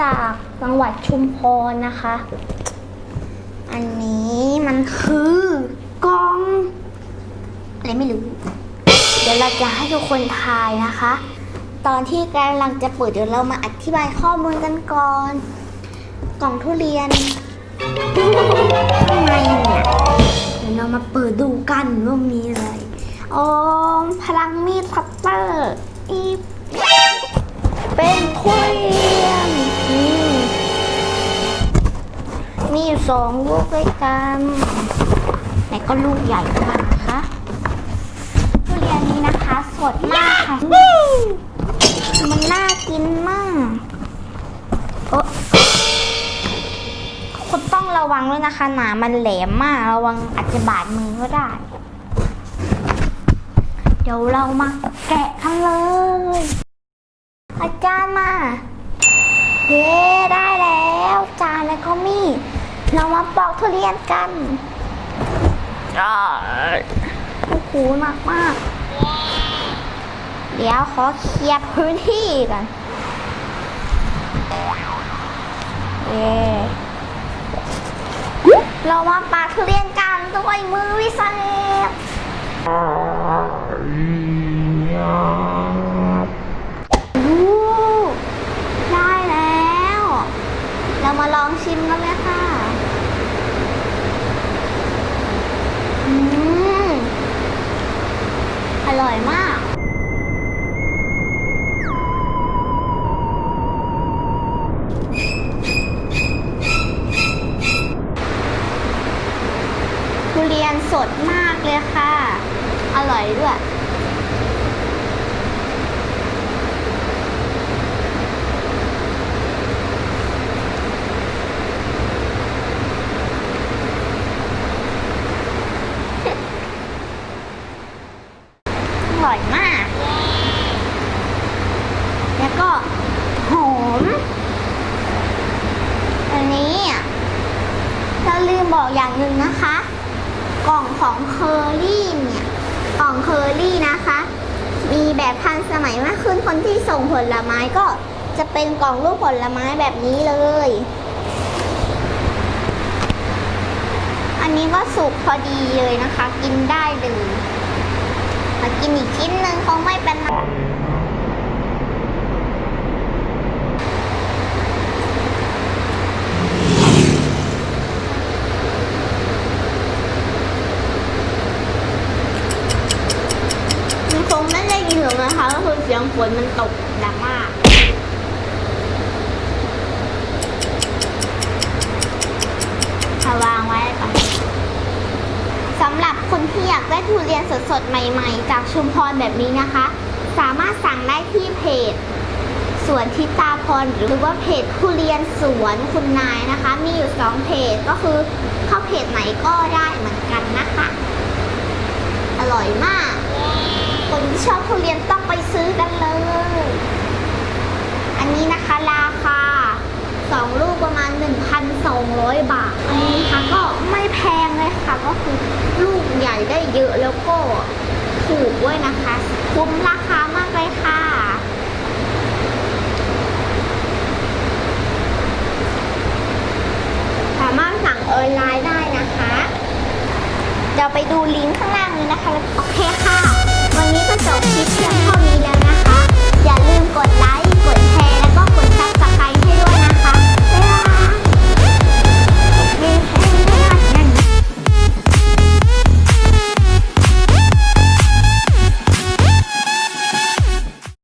จากจังหวัดชุมพรนะคะ อันนี้มันคือกล่องอะไรไม่รู้ เดี๋ยวเราจะให้ทุกคนทายนะคะ ตอนที่กำลังจะเปิดเดี๋ยวเรามาอธิบายข้อมูลกันก่อน กล่องทุเรียนข้างในเนี่ยเดี๋ยวเรามาเปิดดูกันว่ามีอะไรโอ้พลังมีดคัต สองลูกด้วยกันแต่ก็ลูกใหญ่มากนะคะทุเรียนนี้นะคะสดมากค่ะ มันน่ากินมากโอะคุณต้องระวังด้วยนะคะหนามันแหลมมากระวังอาจจะบาดมือก็ได้ เดี๋ยวเรามาแกะกันเลย อาจารย์มา เย้ได้แล้ว จานแล้วก็มีด เรามาปอกทุเรียนกันโอ้โหหนักมาก เดี๋ยวขอเคลียร์พื้นที่ก่อนเย้เรามาปาดทุเรียนกันด้วยมือวิเศษ ทุเรียนสดมากเลยค่ะ อร่อยด้วย อร่อยมาก แล้วก็หอมอันนี้เราลืมบอกอย่างหนึ่งนะคะ กล่องของเคอรี่เนี่ย กล่องเคอรี่นะคะ มีแบบทันสมัยมากขึ้นคนที่ส่งผลไม้ก็จะเป็นกล่องรูปผลไม้แบบนี้เลย อันนี้ก็สุกพอดีเลยนะคะ กินได้เลยมากินอีกชิ้นหนึ่งคงไม่เป็นคงไม่ได้ยินหรอกนะคะก็คือ เสียงฝนมันตกดังมากเอาวางไว้ก่อนสำหรับคนที่อยากได้ทุเรียนสดๆ ใหม่ๆ จากชุมพรแบบนี้นะคะ สามารถสั่งได้ที่เพจสวนทิตาพรหรือว่าเพจทุเรียนสวนคุณนายนะคะ มีอยู่สองเพจก็คือเข้าเพจไหนก็ได้เหมือนกันนะคะ อร่อยมาก คนที่ ชอบทุเรียนต้องไปซื้อกันเลย อันนี้นะคะราคา2ลูกประมาณ 1,200 บาท อันนี้นะคะก็ไม่แพงเลยค่ะก็คือลูกใหญ่ได้เยอะแล้วก็ถูกด้วยนะคะคุ้มราคามากเลยค่ะ สามารถสั่งออนไลน์ได้นะคะเดี๋ยวไปดูลิงก์ข้างล่างนี้นะคะ โอเคค่ะ วันนี้